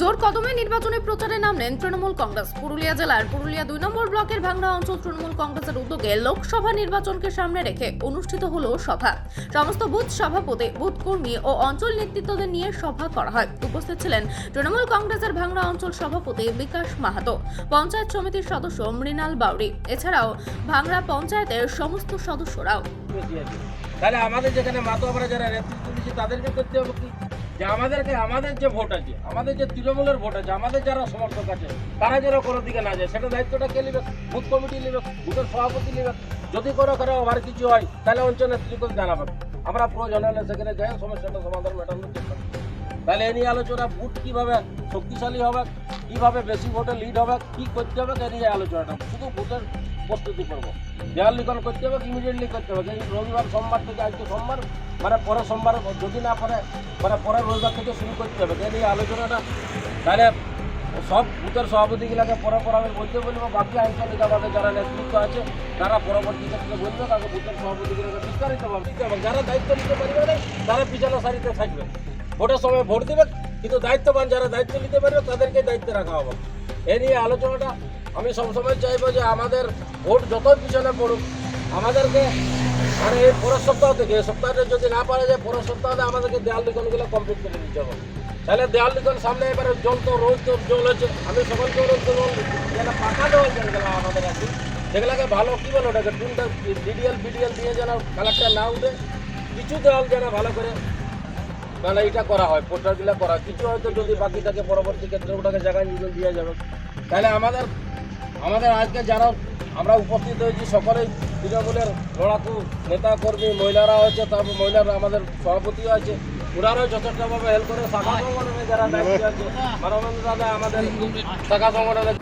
জোর কদমে নির্বাচনী প্রচারে নামলেন তৃণমূল কংগ্রেস। পুরুলিয়া জেলার পুরুলিয়া দুই নম্বর ব্লকের ভাংড়া অঞ্চল তৃণমূল কংগ্রেসের উদ্যোগে লোকসভা নির্বাচনকে সামনে রেখে অনুষ্ঠিত হলো সভা। সমস্ত বুথ সভাপতি, বুথ কর্মী ও অঞ্চল নেতৃত্বদের নিয়ে সভা করা হয়। উপস্থিত ছিলেন তৃণমূল কংগ্রেসের ভাংড়া অঞ্চল সভাপতি বিকাশ মাহাতো, পঞ্চায়েত সমিতির সদস্য মৃণাল বাউরি। এছাড়াও ভাংড়া পঞ্চায়েতের সমস্ত সদস্যরাও। তাহলে আমাদের যেখানে মাতোয়ারা যারা নেতৃত্ব দিচ্ছে তাদেরকে করতে হবে যে আমাদেরকে আমাদের যে ভোট আছে, আমাদের যে তৃণমূলের ভোট আছে, আমাদের যারা সমর্থক আছে, তারা যেন কোনো দিকে না যায়, সেটা দায়িত্বটা কে নেবে? বুথ কমিটি নেবে, বুথের সভাপতি নেবে। যদি কোনো কারও আবার কিছু হয়, তাহলে অঞ্চলের নেতৃত্ব জানাবেন। আমরা প্রয়োজন হলে সেখানে যাই, সমস্যাটা সমাধান মেটানোর চেষ্টা। তাহলে এই নিয়ে আলোচনা বুথ কীভাবে শক্তিশালী হবে, কীভাবে বেশি ভোটে লিড হবে, কি করতে হবে এই নিয়ে আলোচনাটা। শুধু ভোটের প্রস্তুতি করব। দেওয়াল লিখন করতে হবে ইমিডিয়েটলি করতে হবে। এই রবিবার সোমবার থেকে আজকে সোমবার মানে পরে সোমবার, যদি না পরে মানে পরের রবিবার থেকে শুরু করতে হবে। এই নিয়ে আলোচনাটা, তাহলে সব বুথের সভাপতিগুলোকে পরে পরে আমি বলতে বলব, বাকি আঞ্চলিক আমাদের যারা নেতৃত্ব আছে, তারা পরবর্তী ক্ষেত্রে বলবে, তাকে বুথের সভাপতিগুলোকে বিস্তারিতভাবে দিতে হবে। যারা দায়িত্ব নিতে পারবে না, তারা পিছনে সারিতে থাকবে। ভোটের সময় ভোট দেবে, কিন্তু দায়িত্ববান যারা দায়িত্ব নিতে পারবে, তাদেরকে দায়িত্বে রাখা হবে। এ নিয়ে আলোচনাটা আমি সবসময় চাইব যে আমাদের ভোট যত পিছনে পড়ুক, আমাদেরকে মানে এই পরের সপ্তাহ থেকে সপ্তাহটা যদি না পারা যায়, পরের সপ্তাহে আমাদেরকে দেয়াল লিখনগুলো কমপ্লিট করে দিতে হবে। তাহলে দেয়াল লিখন সামনে এবারে জল তো রোজ তো, জল হচ্ছে আমি সকলকে অনুরোধ করব, যেন পাকা দেওয়াল যেগুলো আমাদের আছে। সেগুলোকে ভালো, কী বলো ওটাকে, টুনটা, ডিডিএল, বিডিএল দিয়ে যেন কালারটা না উঠে, কিছু দেওয়াল যেন ভালো করে মানে এটা করা হয়, পোস্টারগুলো করা। কিছু হয়তো যদি বাকি থাকে পরবর্তী ক্ষেত্রে ওটাকে জায়গায় দিয়ে যাবে। তাহলে আমাদের আমাদের আজকে যারা আমরা উপস্থিত হয়েছি, সকলেই তৃণমূলের লড়াকু নেতা কর্মী, মহিলারা হয়েছে তারপর মহিলারা আমাদের সভাপতিও আছে। ওনারাও যথেষ্টভাবে হেল্প করে, শাখা সংগঠনে যারা আছে মানবেন্দ্র দাদা আমাদের শাখা সংগঠনের